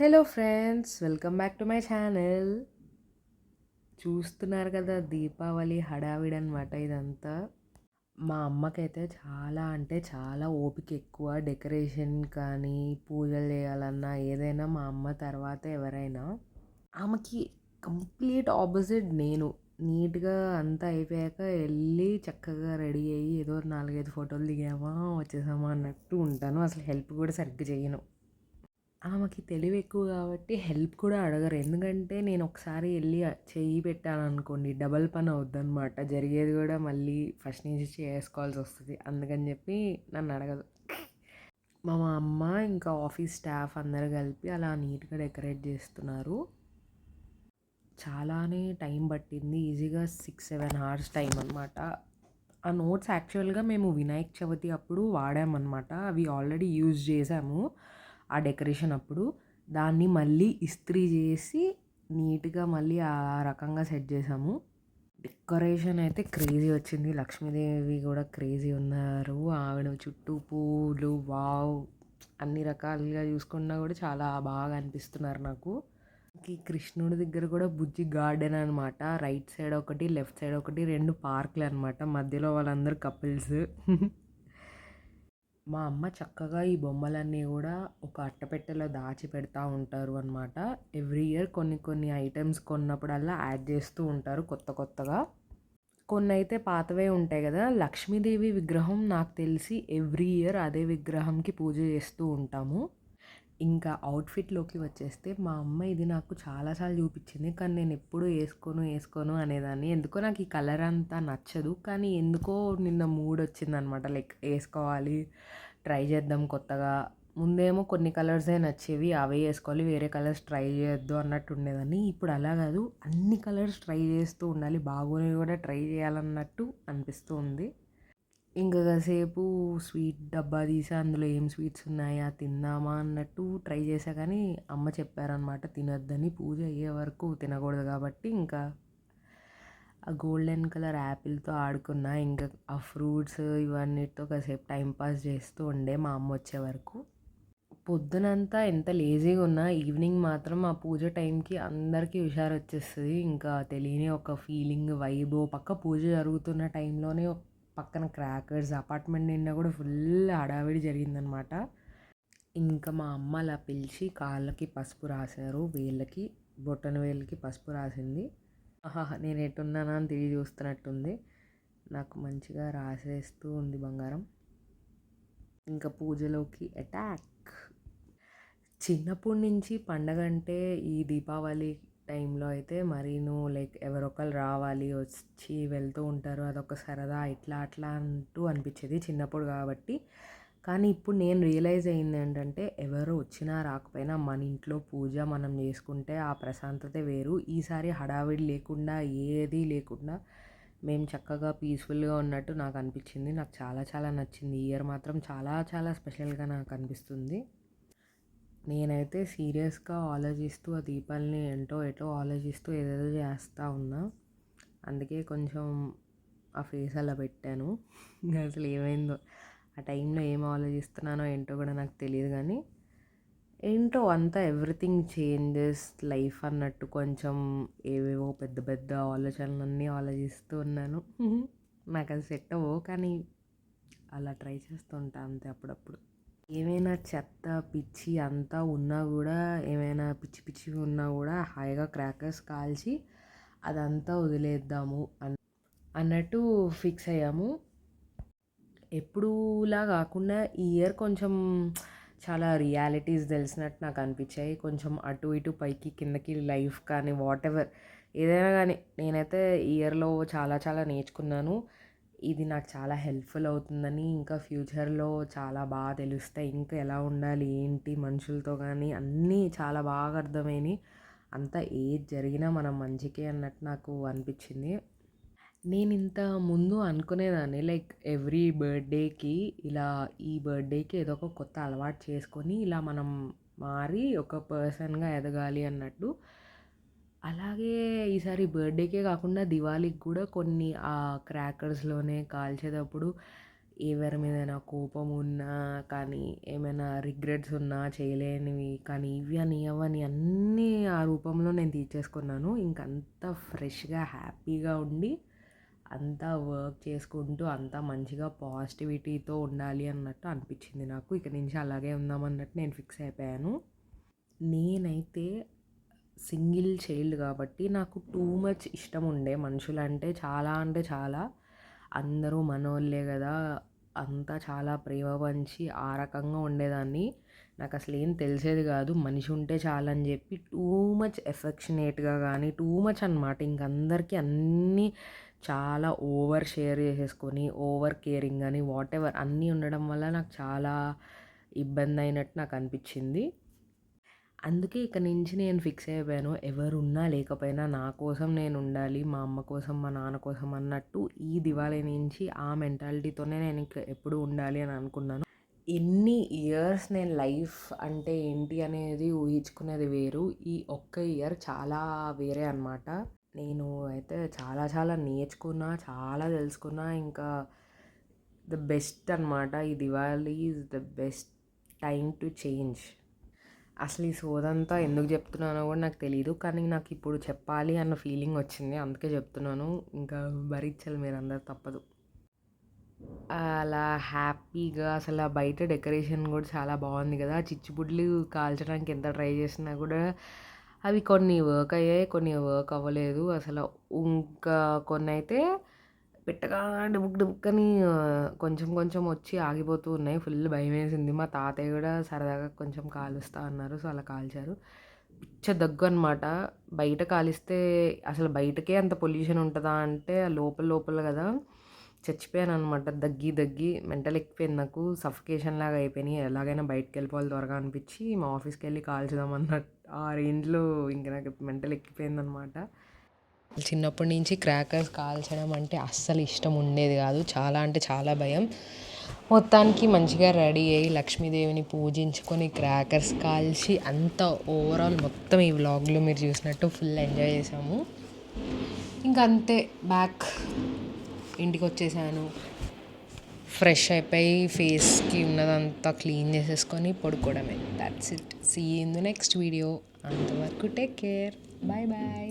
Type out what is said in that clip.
Hello friends welcome back to my channel చూస్తున్నారు కదా దీపావళి హడావిడి అనమాట ఇదంతా. మా అమ్మకైతే చాలా అంటే చాలా ఓపిక ఎక్కువ. డెకరేషన్ కానీ పూజలు చేయాలన్నా ఏదైనా మా అమ్మ తర్వాత ఎవరైనా. ఆమెకి కంప్లీట్ ఆపోజిట్ నేను. నీట్గా అంతా అయిపోయాక వెళ్ళి చక్కగా రెడీ అయ్యి ఏదో నాలుగైదు ఫోటోలు దిగామా వచ్చేసామా అన్నట్టు ఉంటాను. అసలు హెల్ప్ కూడా సరిగ్గా చేయను. ఆమెకి తెలివి ఎక్కువ కాబట్టి హెల్ప్ కూడా అడగరు. ఎందుకంటే నేను ఒకసారి వెళ్ళి చెయ్యి పెట్టాను అనుకోండి డబల్ పని అవుద్దనమాట జరిగేది కూడా మళ్ళీ ఫస్ట్ నుంచి చేసుకోవాల్సి వస్తుంది. అందుకని చెప్పి నన్ను అడగదు. మా అమ్మ ఇంకా ఆఫీస్ స్టాఫ్ అందరు కలిపి అలా నీట్గా డెకరేట్ చేస్తున్నారు. చాలానే టైం పట్టింది. ఈజీగా సిక్స్ సెవెన్ అవర్స్ టైం అనమాట ఆ నోట్స్ యాక్చువల్గా మేము వినాయక చవితి అప్పుడు వాడామన్నమాట. అవి ఆల్రెడీ యూజ్ చేసాము. ఆ డెకరేషన్ అప్పుడు దాన్ని మళ్ళీ ఇస్త్రీ చేసి నీట్గా మళ్ళీ ఆ రకంగా సెట్ చేసాము. డెకరేషన్ అయితే క్రేజీ వచ్చింది. లక్ష్మీదేవి కూడా క్రేజీ ఉన్నారు. ఆవిడ చుట్టూ పూలు వావ్ అన్ని రకాలుగా చూసుకున్నా కూడా చాలా బాగా అనిపిస్తున్నారు నాకు. ఈ కృష్ణుడి దగ్గర కూడా బుజ్జి గార్డెన్ అనమాట రైట్ సైడ్ ఒకటి లెఫ్ట్ సైడ్ ఒకటి రెండు పార్కులు అనమాట మధ్యలో వాళ్ళందరూ కపుల్స్. మా అమ్మ చక్కగా ఈ బొమ్మలన్నీ కూడా ఒక అట్టపెట్టెలో దాచి పెడతా ఉంటారు అనమాట ఎవ్రీ ఇయర్ కొన్ని కొన్ని ఐటమ్స్ కొన్నప్పుడల్లా యాడ్ చేస్తూ ఉంటారు కొత్త కొత్తగా. కొన్ని అయితే పాతవే ఉంటాయి కదా. లక్ష్మీదేవి విగ్రహం నాకు తెలిసి ఎవ్రీ ఇయర్ అదే విగ్రహంకి పూజ చేస్తూ ఉంటాము. ఇంకా అవుట్ఫిట్లోకి వచ్చేస్తే మా అమ్మ ఇది నాకు చాలాసార్లు చూపించింది. కానీ నేను ఎప్పుడు వేసుకోను వేసుకోను అనేదాన్ని. ఎందుకో నాకు ఈ కలర్ అంతా నచ్చదు. కానీ ఎందుకో నిన్న మూడ్ వచ్చిందనమాట. లైక్ వేసుకోవాలి ట్రై చేద్దాం కొత్తగా. ముందేమో కొన్ని కలర్సే నచ్చేవి అవే వేసుకోవాలి వేరే కలర్స్ ట్రై చేయొద్దు అన్నట్టు ఉండేదాన్ని. ఇప్పుడు అలా కాదు. అన్ని కలర్స్ ట్రై చేస్తూ ఉండాలి. బాగునేవి కూడా ట్రై చేయాలన్నట్టు అనిపిస్తూ ఉంది. ఇంకా కాసేపు స్వీట్ డబ్బా తీసి అందులో ఏం స్వీట్స్ ఉన్నాయా తిందామా అన్నట్టు ట్రై చేసా కానీ అమ్మ చెప్పారనమాట తినొద్దని పూజ అయ్యే వరకు తినకూడదు కాబట్టి ఇంకా ఆ గోల్డెన్ కలర్ యాపిల్తో ఆడుకున్నా ఇంకా ఆ ఫ్రూట్స్ ఇవన్నిటితో కాసేపు టైంపాస్ చేస్తూ ఉండే మా అమ్మ వచ్చే వరకు. పొద్దునంతా ఎంత లేజీగా ఉన్నా ఈవినింగ్ మాత్రం ఆ పూజ టైంకి అందరికీ హుషారు వచ్చేస్తుంది ఇంకా తెలియని ఒక ఫీలింగ్ వైబ్ పక్క పూజ జరుగుతున్న టైంలోనే పక్కన క్రాకర్స్ అపార్ట్మెంట్ నిండా కూడా ఫుల్ హడావిడి జరిగిందనమాట. ఇంకా మా అమ్మ అలా పిలిచి కాళ్ళకి పసుపు రాశారు వేళ్ళకి బొట్టన వేళ్ళకి పసుపు రాసింది. ఆహా నేను ఎట్టున్నానా అని తిరిగి చూస్తున్నట్టుంది. నాకు మంచిగా రాసేస్తూ ఉంది బంగారం. ఇంకా పూజలోకి అటాక్ చిన్నప్పటి నుంచి పండగ అంటే ఈ దీపావళి టైంలో అయితే మరీను లైక్ ఎవరొకరు రావాలి వచ్చి వెళ్తూ ఉంటారు అదొక సరదా ఇట్లా అట్లా అంటూ అనిపించేది చిన్నప్పుడు కాబట్టి. కానీ ఇప్పుడు నేను రియలైజ్ అయింది ఏంటంటే ఎవరు వచ్చినా రాకపోయినా మన ఇంట్లో పూజ మనం చేసుకుంటే ఆ ప్రశాంతత వేరు. ఈసారి హడావిడి లేకుండా ఏది లేకుండా మేము చక్కగా పీస్ఫుల్గా ఉన్నట్టు నాకు అనిపించింది. నాకు చాలా చాలా నచ్చింది. ఇయర్ మాత్రం చాలా చాలా స్పెషల్గా నాకు అనిపిస్తుంది. నేనైతే సీరియస్గా ఆలోచిస్తూ ఆ దీపాలని ఏంటో ఎటో ఆలోచిస్తూ ఏదేదో చేస్తూ ఉన్నా. అందుకే కొంచెం ఆ ఫేస్ అలా పెట్టాను. అసలు ఏమైందో ఆ టైంలో ఏం ఆలోచిస్తున్నానో ఏంటో కూడా నాకు తెలియదు కానీ ఏంటో అంతా ఎవ్రీథింగ్ చేంజెస్ లైఫ్ అన్నట్టు కొంచెం ఏవేవో పెద్ద పెద్ద ఆలోచనలన్నీ ఆలోచిస్తూ ఉన్నాను. నాకు అది సెట్ అవ్వవు కానీ అలా ట్రై చేస్తుంటా అంతే అప్పుడప్పుడు. ఏమైనా చెత్త పిచ్చి అంతా ఉన్నా కూడా ఏమైనా పిచ్చి పిచ్చి ఉన్నా కూడా హాయిగా క్రాకర్స్ కాల్చి అదంతా వదిలేద్దాము అన్నట్టు ఫిక్స్ అయ్యాము. ఎప్పుడులా కాకుండా ఈ ఇయర్ కొంచెం చాలా రియాలిటీస్ తెలిసినట్టు నాకు అనిపించాయి. కొంచెం అటు ఇటు పైకి కిందకి లైఫ్ కానీ వాట్ ఎవర్ ఏదైనా కానీ నేనైతే ఇయర్లో చాలా చాలా నేర్చుకున్నాను. ఇది నాకు చాలా హెల్ప్ఫుల్ అవుతుందని ఇంకా ఫ్యూచర్లో చాలా బాగా తెలుస్తాయి. ఇంకా ఎలా ఉండాలి ఏంటి మనుషులతో కానీ అన్నీ చాలా బాగా అర్థమైనవి అంతా ఏది జరిగినా మనం మంచికే అన్నట్టు నాకు అనిపించింది. నేను ఇంత ముందు అనుకునేదాన్ని. లైక్ ఎవ్రీ బర్త్డేకి ఇలా ఈ బర్త్డేకి ఏదో ఒక కొత్త అలవాటు చేసుకొని ఇలా మనం మారి ఒక పర్సన్గా ఎదగాలి అన్నట్టు. అలాగే ఈసారి బర్త్డేకే కాకుండా దివాళీకి కూడా కొన్ని ఆ క్రాకర్స్లోనే కాల్చేటప్పుడు ఎవరి మీదైనా కోపం ఉన్నా కానీ ఏమైనా రిగ్రెట్స్ ఉన్నా చేయలేనివి కానీ ఇవి అని అవని అన్నీ ఆ రూపంలో నేను తీర్చేసుకున్నాను. ఇంకంతా ఫ్రెష్గా హ్యాపీగా ఉండి అంతా వర్క్ చేసుకుంటూ అంతా మంచిగా పాజిటివిటీతో ఉండాలి అన్నట్టు అనిపించింది నాకు. ఇక నుంచి అలాగే ఉందామన్నట్టు నేను ఫిక్స్ అయిపోయాను. నేనైతే సింగిల్ చైల్డ్ కాబట్టి నాకు టూ మచ్ ఇష్టం ఉండే మనుషులంటే చాలా అంటే చాలా. అందరూ మనోళ్ళే కదా. అంతా చాలా ప్రేమ పంచి ఆ రకంగా ఉండేదాన్ని. నాకు అసలు ఏం తెలిసేది కాదు. మనిషి ఉంటే చాలని చెప్పి టూ మచ్ ఎఫెక్షనేట్గా కానీ టూ మచ్ అనమాట ఇంక అందరికీ అన్నీ చాలా ఓవర్ షేర్ చేసేసుకొని ఓవర్ కేరింగ్ అని వాట్ ఎవర్ అన్నీ ఉండడం వల్ల నాకు చాలా ఇబ్బంది అయినట్టు నాకు అనిపించింది. అందుకే ఇక నుంచి నేను ఫిక్స్ అయిపోయాను. ఎవరున్నా లేకపోయినా నా కోసం నేను ఉండాలి మా అమ్మ కోసం మా నాన్న కోసం అన్నట్టు ఈ దివాళీ నుంచి ఆ మెంటాలిటీతోనే నేను ఇక ఎప్పుడు ఉండాలి అని అనుకున్నాను. ఎన్ని ఇయర్స్ నేను లైఫ్ అంటే ఏంటి అనేది ఊహించుకునేది వేరు. ఈ ఒక్క ఇయర్ చాలా వేరే అనమాట నేను అయితే చాలా చాలా నేర్చుకున్నా చాలా తెలుసుకున్నా. ఇంకా ద బెస్ట్ అనమాట ఈ Diwali is the best time to change. అసలు ఈ సోదంతా ఎందుకు చెప్తున్నానో కూడా నాకు తెలియదు కానీ నాకు ఇప్పుడు చెప్పాలి అన్న ఫీలింగ్ వచ్చింది. అందుకే చెప్తున్నాను. ఇంకా భరించాలి మీరు అందరు తప్పదు. అలా హ్యాపీగా అసలు ఆ బయట డెకరేషన్ కూడా చాలా బాగుంది కదా. చిచ్చుబుడ్లు కాల్చడానికి ఎంత ట్రై చేసినా కూడా అవి కొన్ని వర్క్ అయ్యాయి కొన్ని వర్క్ అవ్వలేదు. అసలు ఇంకా కొన్ని అయితే పెట్టగా బుక్ డుబుక్ అని కొంచెం కొంచెం వచ్చి ఆగిపోతూ ఉన్నాయి. ఫుల్ భయం వేసింది మా తాతయ్య కూడా సరదాగా కొంచెం కాలుస్తా అన్నారు. సో అలా కాల్చారు. పిచ్చ దగ్గు అనమాట బయట కాలిస్తే అసలు బయటకే అంత పొల్యూషన్ ఉంటుందా అంటే లోపల లోపల కదా. చచ్చిపోయాను అనమాట దగ్గి దగ్గి మెంటల్ ఎక్కిపోయింది నాకు. సఫికేషన్ లాగా అయిపోయినాయి. ఎలాగైనా బయటకు వెళ్ళిపోవాలి త్వరగా అనిపించి మా ఆఫీస్కి వెళ్ళి కాల్చుదాం అన్నట్టు ఆ రేంజ్లో ఇంకా నాకు మెంటల్ ఎక్కిపోయింది అనమాట చిన్నప్పటి నుంచి క్రాకర్స్ కాల్చడం అంటే అస్సలు ఇష్టం ఉండేది కాదు. చాలా అంటే చాలా భయం. మొత్తానికి మంచిగా రెడీ అయ్యి లక్ష్మీదేవిని పూజించుకొని క్రాకర్స్ కాల్చి అంత ఓవరాల్ మొత్తం ఈ వ్లాగ్లో మీరు చూసినట్టు ఫుల్ ఎంజాయ్ చేసాము ఇంకా అంతే బ్యాక్ ఇంటికి వచ్చేసాను. ఫ్రెష్ అయిపోయి ఫేస్కి ఉన్నదంతా క్లీన్ చేసేసుకొని పడుకోవడమే. That's it see in the next video అంతవరకు టేక్ కేర్ బాయ్ బాయ్